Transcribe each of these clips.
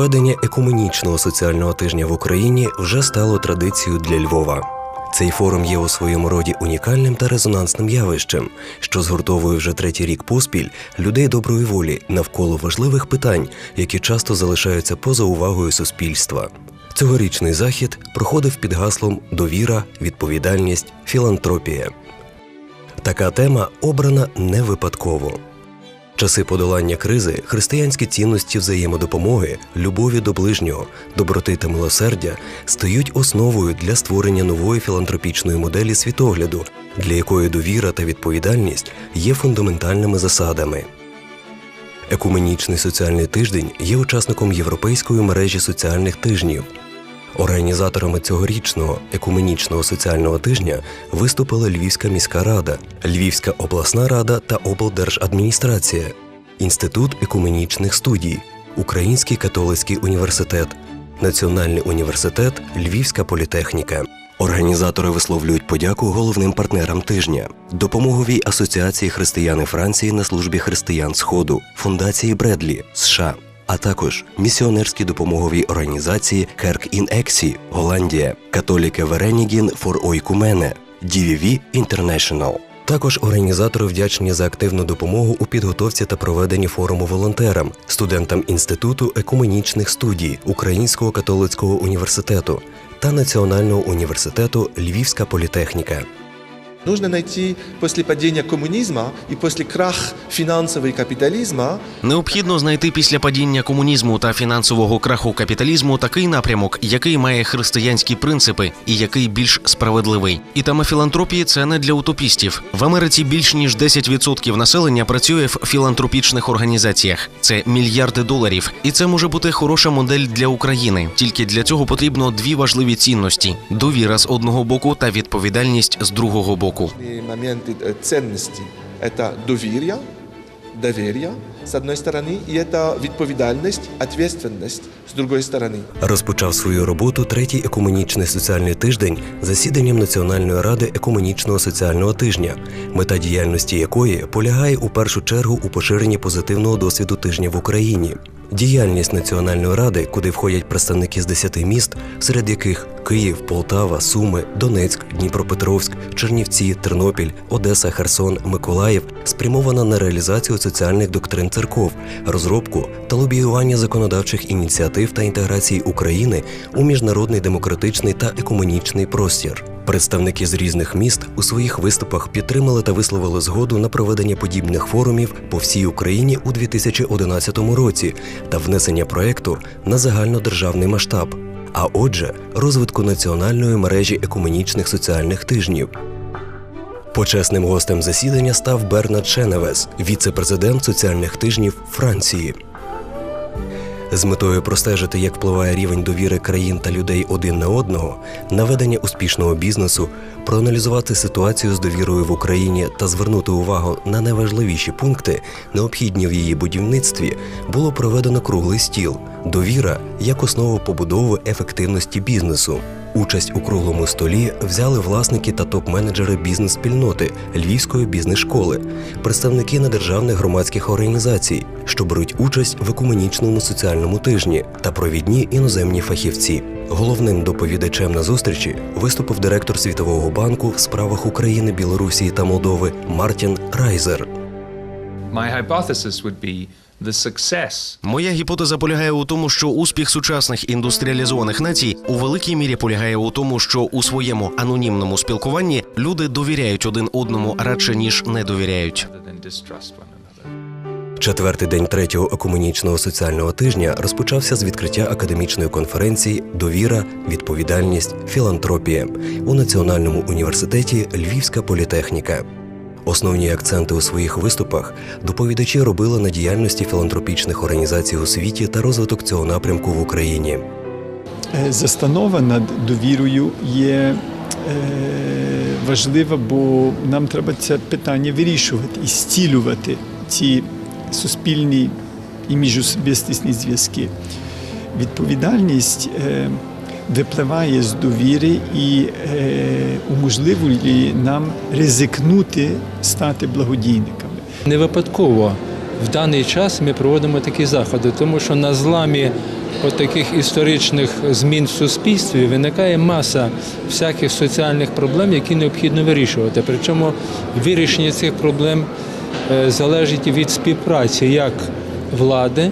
Проведення екуменічного соціального тижня в Україні вже стало традицією для Львова. Цей форум є у своєму роді унікальним та резонансним явищем, що згуртовує вже третій рік поспіль людей доброї волі навколо важливих питань, які часто залишаються поза увагою суспільства. Цьогорічний захід проходив під гаслом довіра, відповідальність, філантропія. Така тема обрана не випадково. Часи подолання кризи, християнські цінності взаємодопомоги, любові до ближнього, доброти та милосердя стають основою для створення нової філантропічної моделі світогляду, для якої довіра та відповідальність є фундаментальними засадами. Екуменічний соціальний тиждень є учасником європейської мережі соціальних тижнів. Організаторами цьогорічного екуменічного соціального тижня виступила Львівська міська рада, Львівська обласна рада та облдержадміністрація, Інститут екуменічних студій, Український католицький університет, Національний університет, Львівська політехніка. Організатори висловлюють подяку головним партнерам тижня, допомоговій асоціації християни Франції на службі християн Сходу, фундації Бредлі США, а також місіонерській допомоговій організації Керк ін Ексі, Голландія, Католіке Веренігін фор Ойкумене, DVV International. Також організатори вдячні за активну допомогу у підготовці та проведенні форуму волонтерам, студентам Інституту екуменічних студій Українського католицького університету та Національного університету Львівська політехніка. Нужно найти после падения коммунизма и после крах финансового и капитализма Необхідно знайти після падіння комунізму та фінансового краху капіталізму такий напрямок, який має християнські принципи і який більш справедливий. І тема філантропії це не для утопістів. В Америці більш ніж 10% населення працює в філантропічних організаціях. Це мільярди доларів, і це може бути хороша модель для України. Тільки для цього потрібно дві важливі цінності: довіра з одного боку та відповідальність з другого боку и моменты э, ценности. Это доверие, доверие, с одной стороны, и это відповідальність, ответственность, с другой стороны. Розпочав свою роботу третій екуменічний соціальний тиждень засіданням Національної ради екуменічного соціального тижня, мета діяльності якої полягає у першу чергу у поширенні позитивного досвіду тижня в Україні. Діяльність Національної ради, куди входять представники з 10 міст, серед яких Київ, Полтава, Суми, Донецьк, Дніпропетровськ, Чернівці, Тернопіль, Одеса, Херсон, Миколаїв, спрямована на реалізацію соціальних доктрин церков, розробку та лобіювання законодавчих ініціатив та інтеграції України у міжнародний демократичний та екуменічний простір. Представники з різних міст у своїх виступах підтримали та висловили згоду на проведення подібних форумів по всій Україні у 2011 році та внесення проекту на загальнодержавний масштаб. А отже, розвитку національної мережі екуменічних соціальних тижнів. Почесним гостем засідання став Бернард Шеневес, віце-президент соціальних тижнів Франції. З метою простежити, як впливає рівень довіри країн та людей один на одного, на ведення успішного бізнесу, проаналізувати ситуацію з довірою в Україні та звернути увагу на найважливіші пункти, необхідні в її будівництві, було проведено круглий стіл довіра як основа побудови ефективності бізнесу. Участь у круглому столі взяли власники та топ-менеджери бізнес-спільноти Львівської бізнес-школи, представники недержавних громадських організацій, що беруть участь в екуменічному соціальному тижні та провідні іноземні фахівці. Головним доповідачем на зустрічі виступив директор Світового банку в справах України, Білорусі та Молдови Мартін Райзер. My hypothesis would be Моя гіпотеза полягає у тому, що успіх сучасних індустріалізованих націй у великій мірі полягає у тому, що у своєму анонімному спілкуванні люди довіряють один одному радше ніж не довіряють. Четвертий день третього екуменічного соціального тижня розпочався з відкриття академічної конференції Довіра, відповідальність, філантропія у Національному університеті Львівська політехніка. Основні акценти у своїх виступах доповідачі робили на діяльності філантропічних організацій у світі та розвиток цього напрямку в Україні. Е, Застанова над довірою є е, важлива, бо нам треба це питання вирішувати і зцілювати ці суспільні і міжособистісні зв'язки. Відповідальність е, випливає з довіри і е, уможливлює нам ризикнути стати благодійниками. Не випадково в даний час ми проводимо такі заходи, тому що на зламі от таких історичних змін в суспільстві виникає маса всяких соціальних проблем, які необхідно вирішувати. Причому вирішення цих проблем е, залежить від співпраці як влади,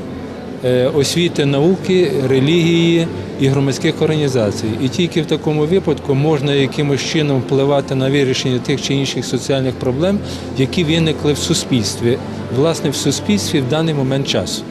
е, освіти, науки, релігії і громадських організацій. І тільки в такому випадку можна якимось чином впливати на вирішення тих чи інших соціальних проблем, які виникли в суспільстві, власне, в суспільстві в даний момент часу.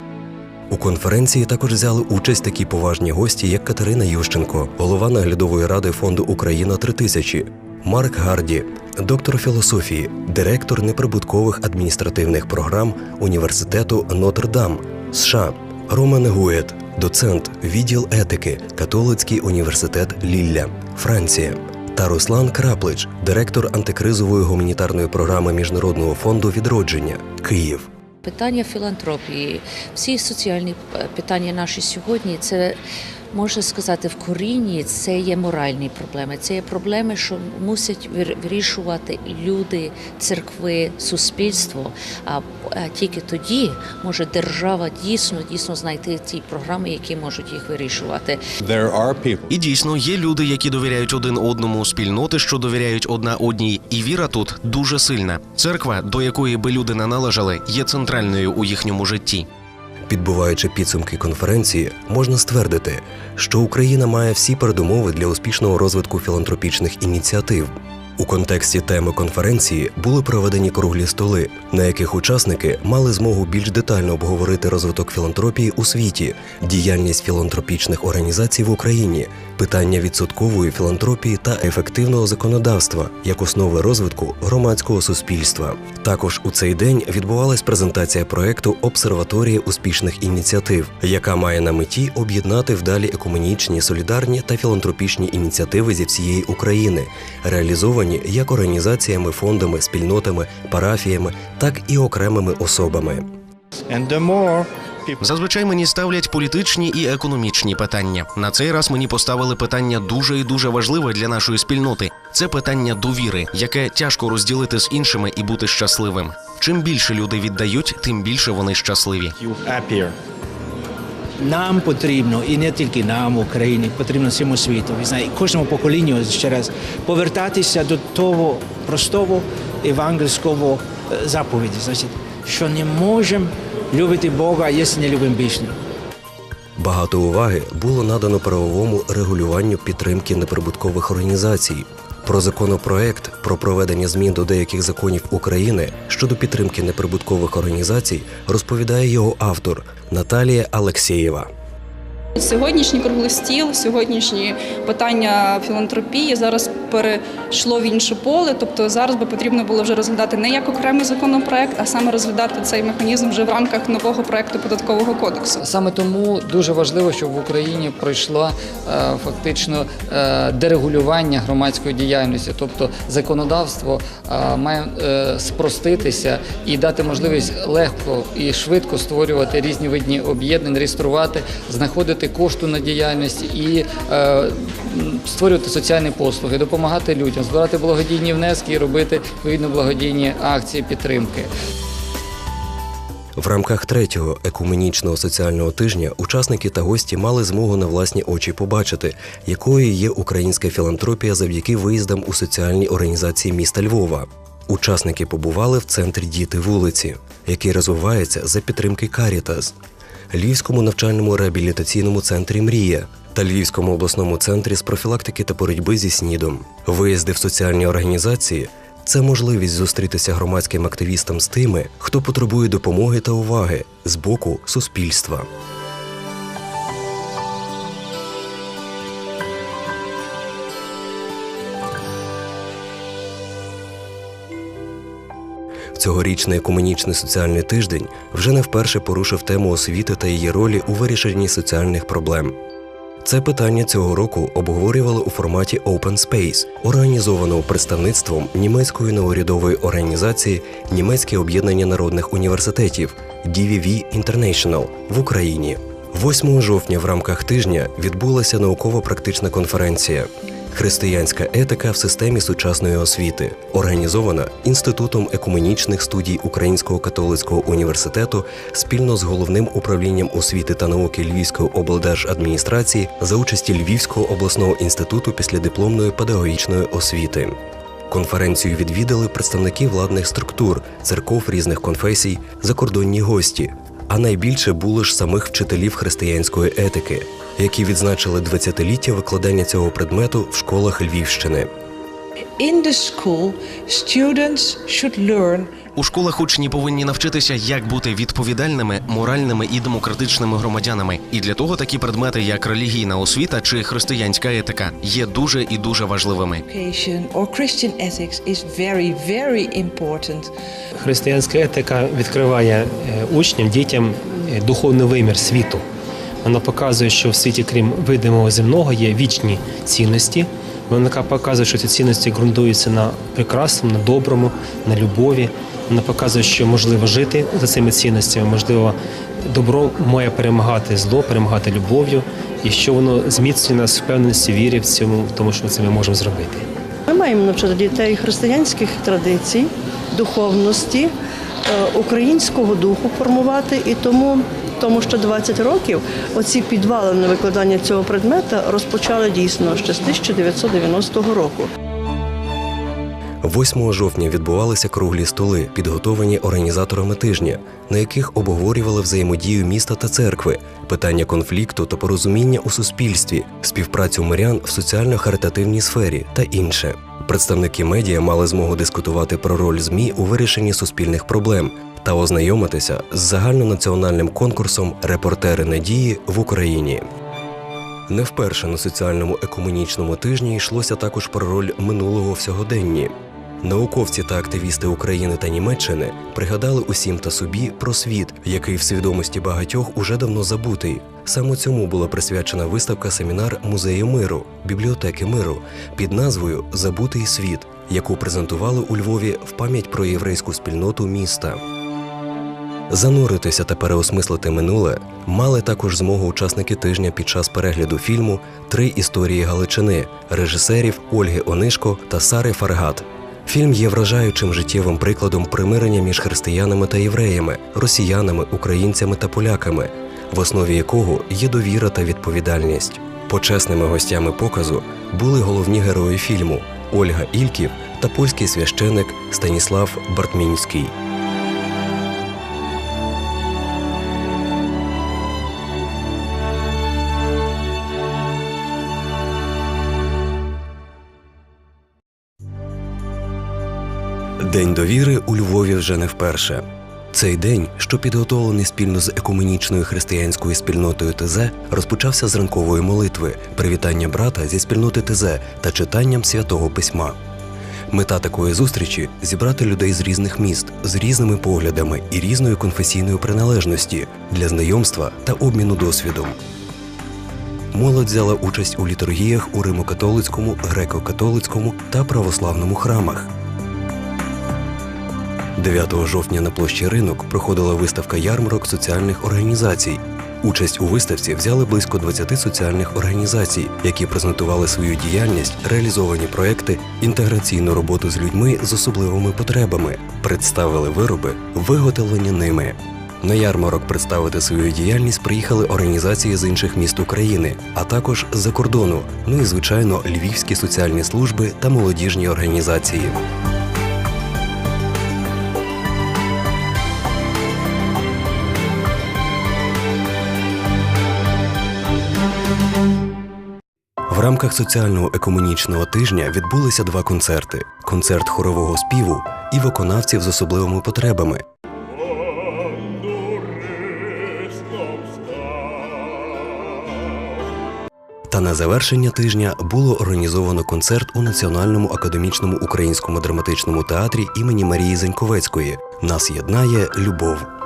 У конференції також взяли участь такі поважні гості, як Катерина Ющенко, голова наглядової ради фонду Україна 3000 Марк Гарді, доктор філософії, директор неприбуткових адміністративних програм університету Нотр-Дам, США, Роман Гует, доцент, відділ етики, католицький університет Лілля, Франція. Та Руслан Краплич, директор антикризової гуманітарної програми Міжнародного фонду відродження, Київ. Питання філантропії, всі соціальні е, питання наші сьогодні, це можна сказати в корінні це є моральні проблеми. Це є проблеми, що мусять вир- вирішувати люди, церкви, суспільство. А тільки тоді може держава дійсно дійсно знайти ті програми, які можуть їх вирішувати. There are people І дійсно є люди, які довіряють один одному, спільноти, що довіряють одна одній, і віра тут дуже сильна. Церква, до якої би люди не належали, є центральною у їхньому житті. Підбиваючи підсумки конференції, можна ствердити, що Україна має всі передумови для успішного розвитку філантропічних ініціатив. У контексті теми конференції були проведені круглі столи, на яких учасники мали змогу більш детально обговорити розвиток філантропії у світі, діяльність філантропічних організацій в Україні, питання відсоткової філантропії та ефективного законодавства як основи розвитку громадського суспільства. Також у цей день відбувалась презентація проекту Обсерваторія успішних ініціатив, яка має на меті об'єднати вдалі екуменічні, солідарні та філантропічні ініціативи зі всієї України, реалізовані як організаціями, фондами, спільнотами, парафіями, так і окремими особами. Зазвичай мені ставлять політичні і економічні питання. На цей раз мені поставили питання дуже і дуже важливе для нашої спільноти. Це питання довіри, яке тяжко розділити з іншими і бути щасливим. Чим більше люди віддають, тим більше вони щасливі. Нам потрібно, і не тільки нам, Україні, потрібно всьому світу. Знаєте, кожному поколінню ще раз повертатися до того простого евангельського е, заповіді. Значить, що не можемо любити Бога, якщо не любимо ближнього. Багато уваги було надано правовому регулюванню підтримки неприбуткових організацій. Про законопроект про проведення змін до деяких законів України щодо підтримки неприбуткових організацій розповідає його автор Наталія Алексєєва. Сьогоднішній круглий стіл, сьогоднішні питання філантропії зараз перейшло в інше поле. Тобто зараз би потрібно було вже розглядати не як окремий законопроект, а саме розглядати цей механізм вже в рамках нового проекту податкового кодексу. Саме тому дуже важливо, щоб в Україні пройшло е, фактично е, дерегулювання громадської діяльності, тобто законодавство е, має спроститися і дати можливість легко і швидко створювати різні видні об'єднань, реєструвати, знаходити кошту на діяльність і е, створювати соціальні послуги, допомагати людям, збирати благодійні внески і робити відповідно благодійні акції підтримки. В рамках третього екуменічного соціального тижня учасники та гості мали змогу на власні очі побачити, якою є українська філантропія завдяки виїздам у соціальні організації міста Львова. Учасники побували в центрі Діти вулиці, який розвивається за підтримки Карітас, Львівському навчальному реабілітаційному центрі Мрія та Львівському обласному центрі з профілактики та боротьби зі снідом. Виїзди в соціальні організації це можливість зустрітися громадським активістам з тими, хто потребує допомоги та уваги з боку суспільства. Цьогорічний екуменічний соціальний тиждень вже не вперше порушив тему освіти та її ролі у вирішенні соціальних проблем. Це питання цього року обговорювали у форматі Open Space, організованого представництвом німецької неурядової організації Німецьке об'єднання народних університетів DVV International в Україні. 8 жовтня в рамках тижня відбулася науково-практична конференція Християнська етика в системі сучасної освіти, організована Інститутом екуменічних студій Українського католицького університету спільно з головним управлінням освіти та науки Львівської облдержадміністрації за участі Львівського обласного інституту післядипломної педагогічної освіти. Конференцію відвідали представники владних структур, церков різних конфесій, закордонні гості. А найбільше було ж самих вчителів християнської етики, які відзначили 20-ліття викладання цього предмету в школах Львівщини. In the school, students should learn У школах учні повинні навчитися, як бути відповідальними, моральними і демократичними громадянами. І для того такі предмети, як релігійна освіта чи християнська етика, є дуже і дуже важливими. Християнська етика відкриває е, учням, дітям е, духовний вимір світу. Вона показує, що в світі, крім видимого земного, є вічні цінності. Вона показує, що ці цінності ґрунтуються на прекрасному, на доброму, на любові. Вона показує, що можливо жити за цими цінностями, можливо, добро має перемагати зло, перемагати любов'ю, і що воно зміцнює нас впевненості вірі в цьому, в тому, що це ми можемо зробити. Ми маємо навчати дітей християнських традицій, духовності, е, українського духу формувати. І тому, тому що 20 років оці підвали на викладання цього предмета розпочали дійсно ще з 1990 року. 8 жовтня відбувалися круглі столи, підготовлені організаторами тижня, на яких обговорювали взаємодію міста та церкви, питання конфлікту та порозуміння у суспільстві, співпрацю мирян в соціально-харитативній сфері та інше. Представники медіа мали змогу дискутувати про роль ЗМІ у вирішенні суспільних проблем та ознайомитися з загальнонаціональним конкурсом Репортери надії в Україні. Не вперше на соціальному екуменічному тижні йшлося також про роль минулого в сьогоденні. Науковці та активісти України та Німеччини пригадали усім та собі про світ, який в свідомості багатьох уже давно забутий. Саме цьому була присвячена виставка семінар музею миру, бібліотеки миру під назвою Забутий світ, яку презентували у Львові в пам'ять про єврейську спільноту міста. Зануритися та переосмислити минуле мали також змогу учасники тижня під час перегляду фільму Три історії Галичини режисерів Ольги Онишко та Сари Фаргат. Фільм є вражаючим життєвим прикладом примирення між християнами та євреями, росіянами, українцями та поляками, в основі якого є довіра та відповідальність. Почесними гостями показу були головні герої фільму Ольга Ільків та польський священик Станіслав Бартмінський. День довіри у Львові вже не вперше. Цей день, що підготовлений спільно з екуменічною християнською спільнотою ТЗ, розпочався з ранкової молитви, привітання брата зі спільноти ТЗ та читанням святого письма. Мета такої зустрічі зібрати людей з різних міст, з різними поглядами і різною конфесійною приналежності для знайомства та обміну досвідом. Молодь взяла участь у літургіях у Римо-католицькому, греко-католицькому та православному храмах. 9 жовтня на площі ринок проходила виставка ярмарок соціальних організацій. Участь у виставці взяли близько 20 соціальних організацій, які презентували свою діяльність, реалізовані проекти, інтеграційну роботу з людьми з особливими потребами, представили вироби, виготовлені ними. На ярмарок представити свою діяльність приїхали організації з інших міст України, а також з-за кордону, ну і звичайно львівські соціальні служби та молодіжні організації. В рамках соціального екуменічного тижня відбулися два концерти: концерт хорового співу і виконавців з особливими потребами. Та на завершення тижня було організовано концерт у Національному академічному українському драматичному театрі імені Марії Заньковецької. Нас єднає любов.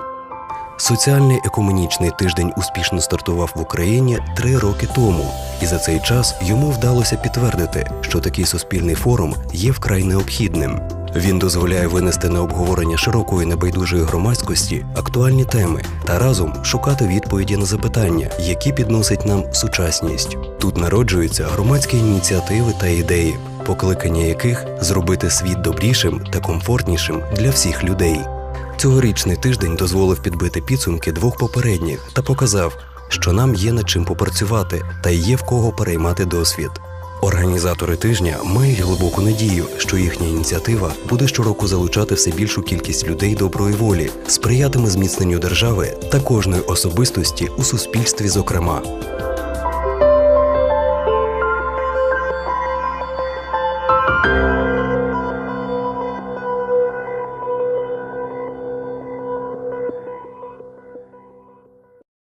Соціальний екуменічний тиждень успішно стартував в Україні три роки тому, і за цей час йому вдалося підтвердити, що такий суспільний форум є вкрай необхідним. Він дозволяє винести на обговорення широкої небайдужої громадськості актуальні теми та разом шукати відповіді на запитання, які підносить нам сучасність. Тут народжуються громадські ініціативи та ідеї, покликання яких зробити світ добрішим та комфортнішим для всіх людей. Цьогорічний тиждень дозволив підбити підсумки двох попередніх та показав, що нам є над чим попрацювати та є в кого переймати досвід. Організатори тижня мають глибоку надію, що їхня ініціатива буде щороку залучати все більшу кількість людей доброї волі, сприятиме зміцненню держави та кожної особистості у суспільстві, зокрема.